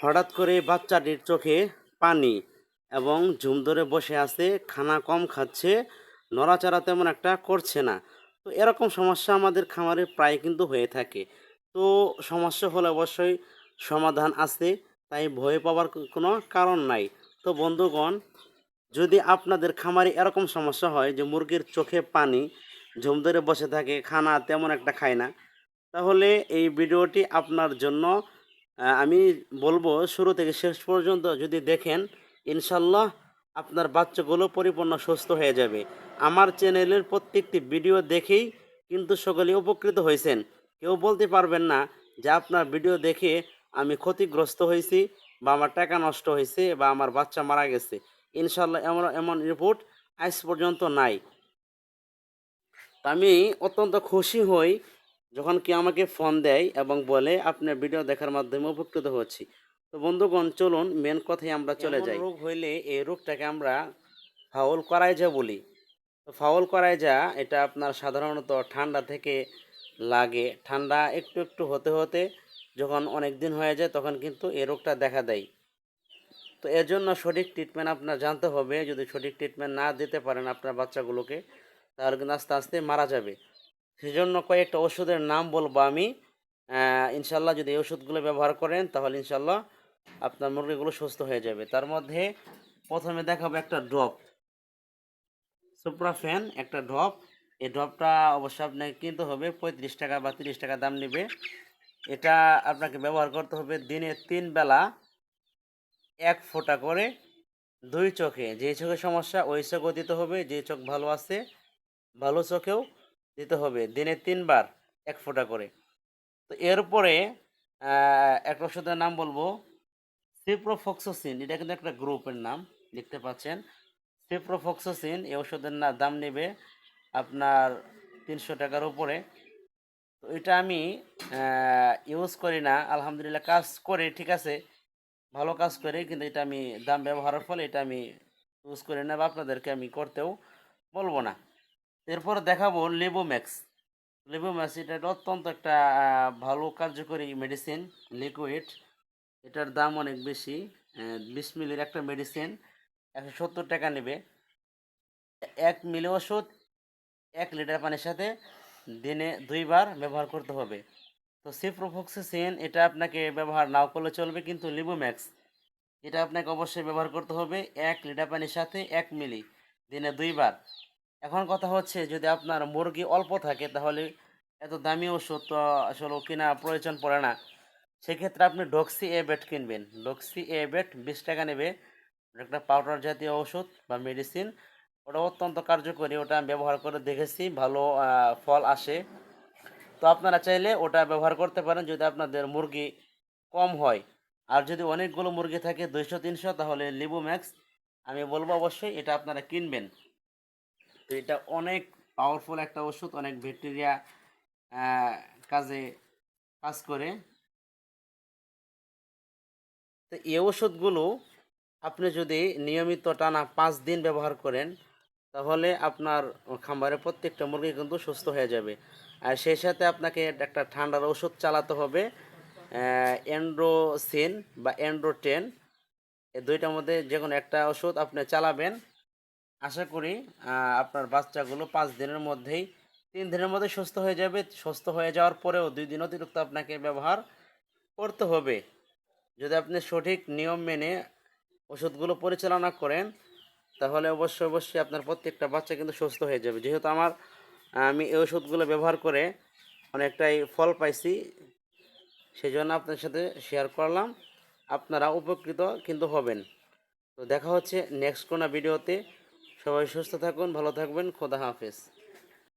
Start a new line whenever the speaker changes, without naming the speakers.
হঠাৎ করে বাচ্চাটির চোখে পানি এবং ঝুম ধরে বসে আছে, খানা কম খাচ্ছে, নড়াচড়া তেমন একটা করছে না। তো এরকম সমস্যা আমাদের খামারে প্রায় কিন্তু হয়ে থাকে। তো সমস্যা হলে অবশ্যই সমাধান আছে, তাই ভয় পাওয়ার কোনো কারণ নাই। তো বন্ধুগণ, যদি আপনাদের খামারে এরকম সমস্যা হয় যে মুরগির চোখে পানি, ঝুম ধরে বসে থাকে, খানা তেমন একটা খায় না, তাহলে এই ভিডিওটি আপনার জন্য আমি বলব শুরু থেকে শেষ পর্যন্ত যদি দেখেন, ইনশাল্লাহ আপনার বাচ্চাগুলো পরিপূর্ণ সুস্থ হয়ে যাবে। আমার চ্যানেলের প্রত্যেকটি ভিডিও দেখেই কিন্তু সকলে উপকৃত হয়েছেন। কেউ বলতে পারবেন না যে আপনার ভিডিও দেখে আমি ক্ষতিগ্রস্ত হয়েছি বা আমার টাকা নষ্ট হয়েছে বা আমার বাচ্চা মারা গেছে। ইনশাল্লাহ এমন এমন রিপোর্ট আজ পর্যন্ত নাই। আমি অত্যন্ত খুশি হই যখন কি আমাকে ফোন দেয় এবং বলে আপনার ভিডিও দেখার মাধ্যমে উপকৃত হচ্ছি। তো বন্ধুগণ চলুন মেন কথায় আমরা চলে যাই। রোগ হইলে এই রোগটাকে আমরা ফাউল করাই যা বলি? তো ফাউল করাই যা এটা আপনার সাধারণত ঠান্ডা থেকে লাগে। ঠান্ডা একটু একটু হতে হতে যখন অনেক দিন হয়ে যায় তখন কিন্তু এই রোগটা দেখা দেয়। তো এর জন্য সঠিক ট্রিটমেন্ট আপনার জানতে হবে। যদি সঠিক ট্রিটমেন্ট না দিতে পারেন আপনার বাচ্চাগুলোকে তাহলে কিন্তু আস্তে আস্তে মারা যাবে। সেজন্য কয়েকটা ওষুধের নাম বলব আমি। ইনশাল্লাহ যদি এই ওষুধগুলো ব্যবহার করেন, তাহলে ইনশাল্লাহ আপনার মুরগিগুলো সুস্থ হয়ে যাবে। তার মধ্যে প্রথমে দেখাবো একটা ড্রপ। সুপ্রাফ্যান একটা ড্রপ। এই ড্রপটা অবশ্যই আপনাকে কিনতে হবে, পঁয়ত্রিশ টাকা বা তিরিশ টাকা দাম নেবে। এটা আপনাকে ব্যবহার করতে হবে দিনে তিন বেলা এক ফোঁটা করে দুই চোখে। যে চোখে সমস্যা, ওই চোখও দিতে হবে। যে চোখ ভালো আছে, ভালো চোখেও দিতে হবে। দিনে তিনবার এক ফোঁটা করে। তো এরপরে একটা ওষুধের নাম বলব। সিপ্রোফক্সোসিন এটা কিন্তু একটা গ্রুপের নাম, দেখতে পাচ্ছেন। সিপ্রোফক্সোসিন এই ওষুধের না, দাম নেবে আপনার তিনশো টাকার উপরে। তো এটা আমি ইউজ করি না। আলহামদুলিল্লাহ কাজ করে, ঠিক আছে। ভালো কাজ করে, কিন্তু এটা আমি, দাম ব্যবহারের ফলে এটা আমি ইউজ করি না বা আপনাদেরকে আমি করতেও বলব না। এরপর দেখাবো লেবু ম্যাক্স লেবু ম্যাক্স এটা অত্যন্ত একটা ভালো কার্যকরী মেডিসিন লিকুইড এটার দাম অনেক বেশি বিশ মিলির একটা মেডিসিন একশো সত্তর টাকা নেবে। এক মিলি ওষুধ, এক লিটার পানির সাথে দিনে দুইবার ব্যবহার করতে হবে। তো সিপ্রোফক্সিসিন এটা আপনাকে ব্যবহার নাও করলে চলবে, কিন্তু লিবু ম্যাক্স এটা আপনাকে অবশ্যই ব্যবহার করতে হবে এক লিটার পানির সাথে এক মিলি দিনে দুইবার। এখন কথা হচ্ছে যদি আপনার মুরগি অল্প থাকে তাহলে এত দামি ওষুধ তো আসলে কেনা প্রয়োজন পড়ে না। সেক্ষেত্রে আপনি ডক্সি এ বেট কিনবেন। ডক্সি এ বেট বিশ টাকা নেবে। একটা পাউডার জাতীয় ওষুধ বা মেডিসিন ওটা অত্যন্ত কার্যকরী। ওটা আমি ব্যবহার করে দেখেছি। ভালো ফল আসে। তো আপনারা চাইলে ওটা ব্যবহার করতে পারেন যদি আপনাদের মুরগি কম হয়। আর যদি অনেকগুলো মুরগি থাকে দুইশো, তিনশো, তাহলে লিবু ম্যাক্স আমি বলব অবশ্যই এটা আপনারা কিনবেন। তো এটা অনেক পাওয়ারফুল একটা ওষুধ, অনেক ব্যাকটেরিয়া কাজে কাজ করে। তো এই ওষুধগুলো আপনি যদি নিয়মিত টানা পাঁচ দিন ব্যবহার করেন, তাহলে আপনার খামারে প্রত্যেকটা মুরগি কিন্তু সুস্থ হয়ে যাবে। আর সেই সাথে আপনাকে একটা ঠান্ডার ওষুধ চালাতে হবে অ্যান্ড্রোসিন বা অ্যান্ড্রোটেন এই দুইটার মধ্যে যে কোনো একটা ওষুধ আপনি চালাবেন। আশা করি আপনার বাচ্চাগুলো পাঁচ দিনের মধ্যেই, তিন দিনের মধ্যে সুস্থ হয়ে যাবে। সুস্থ হয়ে যাওয়ার পরেও দুই দিন অতিরিক্ত আপনাকে ব্যবহার করতে হবে। যদি আপনি সঠিক নিয়ম মেনে ওষুধগুলো পরিচালনা করেন, তাহলে অবশ্যই অবশ্যই আপনার প্রত্যেকটা বাচ্চা কিন্তু সুস্থ হয়ে যাবে। যেহেতু আমার, আমি এই ওষুধগুলো ব্যবহার করে অনেকটাই ফল পাইছি সেই জন্য আপনার সাথে শেয়ার করলাম। আপনারা উপকৃত কিন্তু হবেন। তো দেখা হচ্ছে নেক্সট কোনো ভিডিওতে সবাই সুস্থ থাকুন ভালো থাকবেন খোদা হাফেজ।